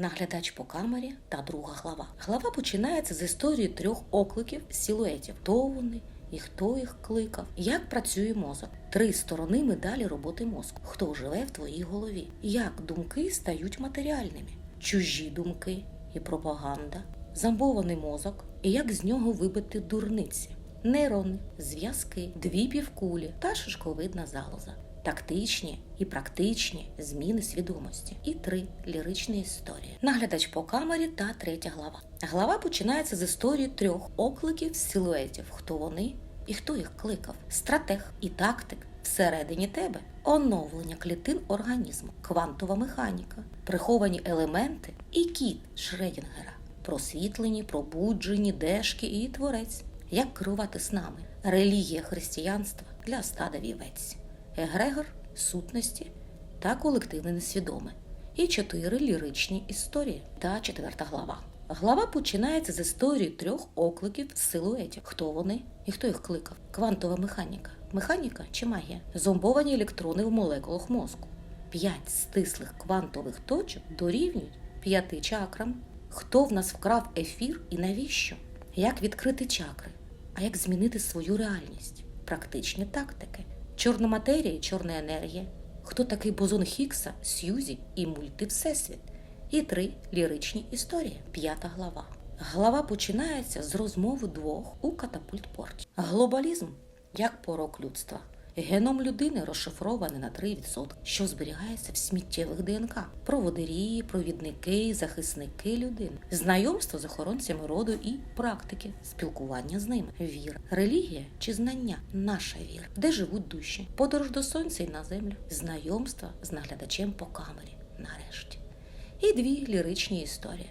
Наглядач по камері та друга глава. Глава починається з історії трьох окликів силуетів. Хто вони і хто їх кликав? Як працює мозок? Три сторони медалі роботи мозку. Хто живе в твоїй голові? Як думки стають матеріальними? Чужі думки і пропаганда, зомбований мозок, і як з нього вибити дурниці, нейрони, зв'язки, дві півкулі та шишковидна залоза, тактичні і практичні зміни свідомості і три ліричні історії. Наглядач по камері та третя глава. Глава починається з історії трьох окликів силуетів. Хто вони і хто їх кликав? Стратег і тактик всередині тебе, оновлення клітин організму, квантова механіка, приховані елементи і кіт Шредінгера, просвітлені, пробуджені, дешки і творець. Як керувати снами? Релігія християнства для стада вівець, егрегор сутності та колективне несвідоме. І чотири ліричні історії та четверта глава. Глава починається з історії трьох окликів силуетів. Хто вони і хто їх кликав? Квантова механіка. Механіка чи магія? Зомбовані електрони в молекулах мозку. П'ять стислих квантових точок дорівнюють п'яти чакрам. Хто в нас вкрав ефір і навіщо? Як відкрити чакри? А як змінити свою реальність? Практичні тактики. Чорна матерія, чорна енергія. Хто такий бозон Хікса, Сьюзі і мультивсесвіт? І три ліричні історії. П'ята глава. Глава починається з розмови двох у катапульт-порті. Глобалізм як порок людства. Геном людини розшифрований на 3%, що зберігається в сміттєвих ДНК. Проводирі, провідники, захисники людини, знайомство з охоронцями роду і практики, спілкування з ними, віра, релігія чи знання, наша віра, де живуть душі, подорож до сонця і на землю, знайомство з наглядачем по камері. Нарешті. І дві ліричні історії.